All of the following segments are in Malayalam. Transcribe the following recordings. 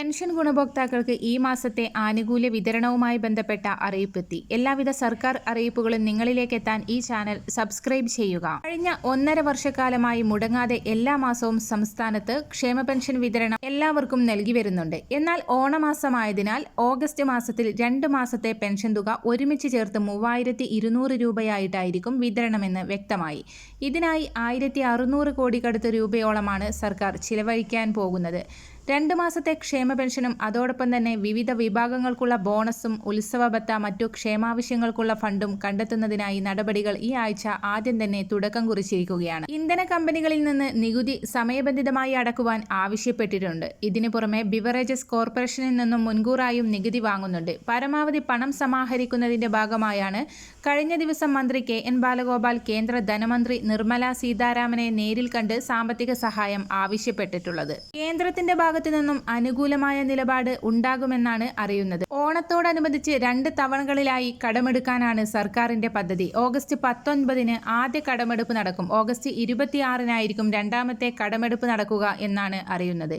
പെൻഷൻ ഗുണഭോക്താക്കൾക്ക് ഈ മാസത്തെ ആനുകൂല്യ വിതരണവുമായി ബന്ധപ്പെട്ട അറിയിപ്പെത്തി. എല്ലാവിധ സർക്കാർ അറിയിപ്പുകളും നിങ്ങളിലേക്ക് എത്താൻ ഈ ചാനൽ സബ്സ്ക്രൈബ് ചെയ്യുക. കഴിഞ്ഞ ഒന്നര വർഷക്കാലമായി മുടങ്ങാതെ എല്ലാ മാസവും സംസ്ഥാനത്ത് ക്ഷേമ പെൻഷൻ വിതരണം എല്ലാവർക്കും നൽകി വരുന്നുണ്ട്. എന്നാൽ ഓണമാസമായതിനാൽ ഓഗസ്റ്റ് മാസത്തിൽ രണ്ട് മാസത്തെ പെൻഷൻ തുക ഒരുമിച്ച് ചേർത്ത് മൂവായിരത്തി ഇരുന്നൂറ് രൂപയായിട്ടായിരിക്കും വിതരണമെന്ന് വ്യക്തമായി. ഇതിനായി ആയിരത്തി അറുന്നൂറ് കോടിക്കടുത്ത് രൂപയോളമാണ് സർക്കാർ ചിലവഴിക്കാൻ പോകുന്നത്. രണ്ട് മാസത്തെ ക്ഷേമ പെൻഷനും അതോടൊപ്പം തന്നെ വിവിധ വിഭാഗങ്ങൾക്കുള്ള ബോണസും ഉത്സവബത്ത മറ്റു ക്ഷേമാവശ്യങ്ങൾക്കുള്ള ഫണ്ടും കണ്ടെത്തുന്നതിനായി നടപടികൾ ഈ ആഴ്ച ആദ്യം തന്നെ തുടക്കം കുറിച്ചിരിക്കുകയാണ്. ഇന്ധന കമ്പനികളിൽ നിന്ന് നികുതി സമയബന്ധിതമായി അടക്കുവാൻ ആവശ്യപ്പെട്ടിട്ടുണ്ട്. ഇതിനു പുറമെ ബിവറേജസ് കോർപ്പറേഷനിൽ നിന്നും മുൻകൂറായും നികുതി വാങ്ങുന്നുണ്ട്. പരമാവധി പണം സമാഹരിക്കുന്നതിന്റെ ഭാഗമായാണ് കഴിഞ്ഞ ദിവസം മന്ത്രി കെ എൻ ബാലഗോപാൽ കേന്ദ്ര ധനമന്ത്രി നിർമ്മല സീതാരാമനെ നേരിൽ കണ്ട് സാമ്പത്തിക സഹായം ആവശ്യപ്പെട്ടിട്ടുള്ളത്. കേന്ദ്രത്തിന്റെ ഭാഗത്ത് ഭാഗത്തു നിന്നും അനുകൂലമായ നിലപാട് ഉണ്ടാകുമെന്നാണ് അറിയുന്നത്. ഓണത്തോടനുബന്ധിച്ച് രണ്ട് തവണകളിലായി കടമെടുക്കാനാണ് സർക്കാരിന്റെ പദ്ധതി. ഓഗസ്റ്റ് പത്തൊൻപതിന് ആദ്യ കടമെടുപ്പ് നടക്കും. ഓഗസ്റ്റ് ഇരുപത്തിയാറിനായിരിക്കും രണ്ടാമത്തെ കടമെടുപ്പ് നടക്കുക എന്നാണ് അറിയുന്നത്.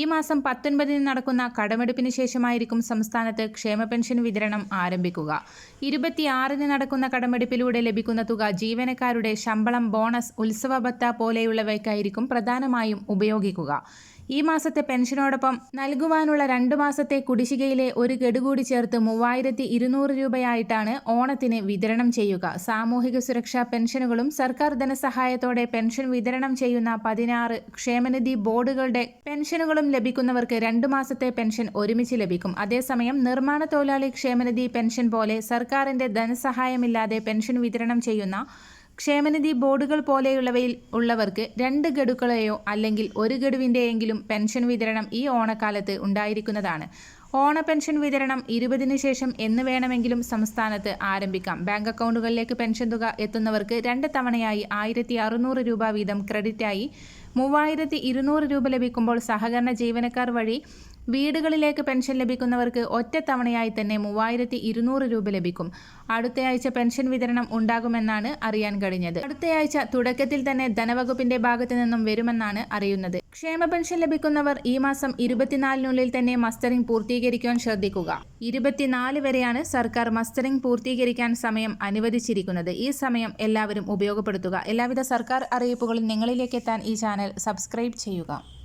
ഈ മാസം പത്തൊൻപതിന് നടക്കുന്ന കടമെടുപ്പിന് ശേഷമായിരിക്കും സംസ്ഥാനത്ത് ക്ഷേമ പെൻഷൻ വിതരണം ആരംഭിക്കുക. ഇരുപത്തിയാറിന് നടക്കുന്ന കടമെടുപ്പിലൂടെ ലഭിക്കുന്ന തുക ജീവനക്കാരുടെ ശമ്പളം ബോണസ് ഉത്സവ ഭത്ത പോലെയുള്ളവയ്ക്കായിരിക്കും പ്രധാനമായും ഉപയോഗിക്കുക. ഈ മാസത്തെ പെൻഷനോടൊപ്പം നൽകുവാനുള്ള രണ്ടു മാസത്തെ കുടിശ്ശികയിലെ ഒരു ഗഡു കൂടി ചേർത്ത് മൂവായിരത്തി ഇരുന്നൂറ് രൂപയായിട്ടാണ് ഓണത്തിന് വിതരണം ചെയ്യുക. സാമൂഹിക സുരക്ഷാ പെൻഷനുകളും സർക്കാർ ധനസഹായത്തോടെ പെൻഷൻ വിതരണം ചെയ്യുന്ന പതിനാറ് ക്ഷേമനിധി ബോർഡുകളുടെ പെൻഷനുകളും ലഭിക്കുന്നവർക്ക് രണ്ടു മാസത്തെ പെൻഷൻ ഒരുമിച്ച് ലഭിക്കും. അതേസമയം നിർമ്മാണ തൊഴിലാളി ക്ഷേമനിധി പെൻഷൻ പോലെ സർക്കാരിന്റെ ധനസഹായമില്ലാതെ പെൻഷൻ വിതരണം ചെയ്യുന്ന ക്ഷേമനിധി ബോർഡുകൾ പോലെയുള്ളവയിൽ ഉള്ളവർക്ക് രണ്ട് ഗഡുക്കളെയോ അല്ലെങ്കിൽ ഒരു ഗഡുവിന്റെയെങ്കിലും പെൻഷൻ വിതരണം ഈ ഓണക്കാലത്ത് ഉണ്ടായിരിക്കുന്നതാണ്. ഓണ പെൻഷൻ വിതരണം ഇരുപതിനു ശേഷം എന്ന് വേണമെങ്കിലും സംസ്ഥാനത്ത് ആരംഭിക്കാം. ബാങ്ക് അക്കൗണ്ടുകളിലേക്ക് പെൻഷൻ തുക എത്തുന്നവർക്ക് രണ്ട് തവണയായി ആയിരത്തി അറുന്നൂറ് രൂപ വീതം ക്രെഡിറ്റായി. മൂവായിരത്തി ഇരുന്നൂറ് രൂപ ലഭിക്കുമ്പോൾ സഹകരണ ജീവനക്കാർ വഴി വീടുകളിലേക്ക് പെൻഷൻ ലഭിക്കുന്നവർക്ക് ഒറ്റത്തവണയായി തന്നെ മൂവായിരത്തി ഇരുന്നൂറ് രൂപ ലഭിക്കും. അടുത്തയാഴ്ച പെൻഷൻ വിതരണം ഉണ്ടാകുമെന്നാണ് അറിയാൻ കഴിഞ്ഞത്. അടുത്തയാഴ്ച തുടക്കത്തിൽ തന്നെ ധനവകുപ്പിന്റെ ഭാഗത്തു നിന്നും വരുമെന്നാണ് അറിയുന്നത്. ക്ഷേമ പെൻഷൻ ലഭിക്കുന്നവർ ഈ മാസം ഇരുപത്തിനാലിനുള്ളിൽ തന്നെ മസ്റ്ററിംഗ് പൂർത്തീകരിക്കാൻ ശ്രദ്ധിക്കുക. ഇരുപത്തിനാല് വരെയാണ് സർക്കാർ മസ്റ്ററിംഗ് പൂർത്തീകരിക്കാൻ സമയം അനുവദിച്ചിരിക്കുന്നത്. ഈ സമയം എല്ലാവരും ഉപയോഗപ്പെടുത്തുക. എല്ലാവിധ സർക്കാർ അറിയിപ്പുകളും നിങ്ങളിലേക്ക് എത്താൻ ഈ ചാനൽ സബ്സ്ക്രൈബ് ചെയ്യുക.